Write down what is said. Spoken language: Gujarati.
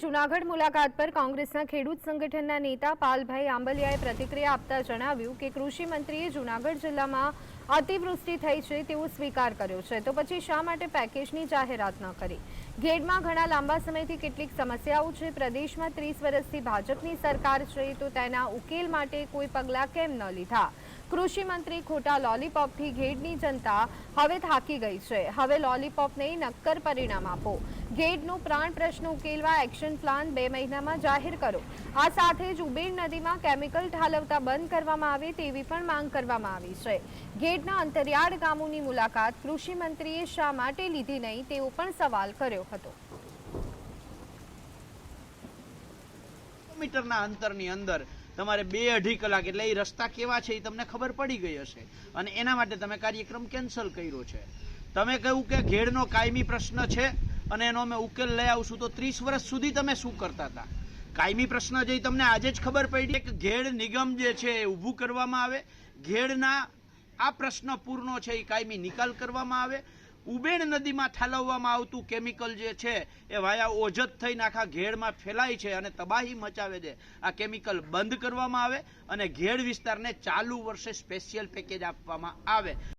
જૂનાગઢ મુલાકાત પર કોંગ્રેસના ખેડૂત સંગઠનના નેતા પાલભાઈ આંબલિયાએ પ્રતિક્રિયા આપતા જણાવ્યું કે કૃષિ મંત્રીએ જૂનાગઢ જિલ્લામાં અતિવૃષ્ટિ થઈ છે તેવો સ્વીકાર કર્યો છે. તો પછી શા માટે પેકેજની જાહેરાત ન કરી? ગેડમાં ઘણા લાંબા સમયથી કેટલીક સમસ્યાઓ છે. પ્રદેશમાં ત્રીસ વર્ષથી ભાજપની સરકાર છે તો તેના ઉકેલ માટે કોઈ પગલાં કેમ ન લીધા? કૃષિ મંત્રી ખોટા લોલીપોપથી ઘેડની જનતા હવે થાકી ગઈ છે. હવે લોલીપોપને નક્કર પરિણામ આપો. ગેડનો પ્રાણ પ્રશ્ન ઉકેલવા એક્શન પ્લાન બે મહિનામાં જાહેર કરો. આ સાથે જ ઉબેર નદીમાં કેમિકલ ઠાલવતા બંધ કરવામાં આવે તેવી પણ માંગ કરવામાં આવી છે. ઘેડના અંતરિયાળ ગામોની મુલાકાત કૃષિ મંત્રીએ શા માટે લીધી નહીં તેવો પણ સવાલ કર્યો હતો. મીટરના અંતરની અંદર તમારે બે અઢી કલાક, એટલે એ રસ્તા કેવા છે એ તમને ખબર પડી ગઈ હશે. અને એના માટે તમે કાર્યક્રમ કેન્સલ કર્યો છે. તમે કહ્યું કે ઘેડનો કાયમી પ્રશ્ન છે, અને એનો અમે ઉકેલ લઈ આવશું તો ત્રીસ વર્ષ સુધી તમે શું કરતા હતા? કાયમી પ્રશ્ન જે તમને આજે જ ખબર પડી કે ઘેડ નિગમ જે છે એ ઊભું કરવામાં આવે. ઘેડના આ પ્રશ્ન પૂરનો છે, એ કાયમી નિકાલ કરવામાં આવે. ઉબેણ નદીમાં ઠાલવવામાં આવતું કેમિકલ જે છે, એ વાયા ઓજત થઈને આખા ઘેડમાં ફેલાય છે અને તબાહી મચાવે છે. આ કેમિકલ બંધ કરવામાં આવે અને ઘેડ વિસ્તારને ચાલુ વર્ષે સ્પેશિયલ પેકેજ આપવામાં આવે.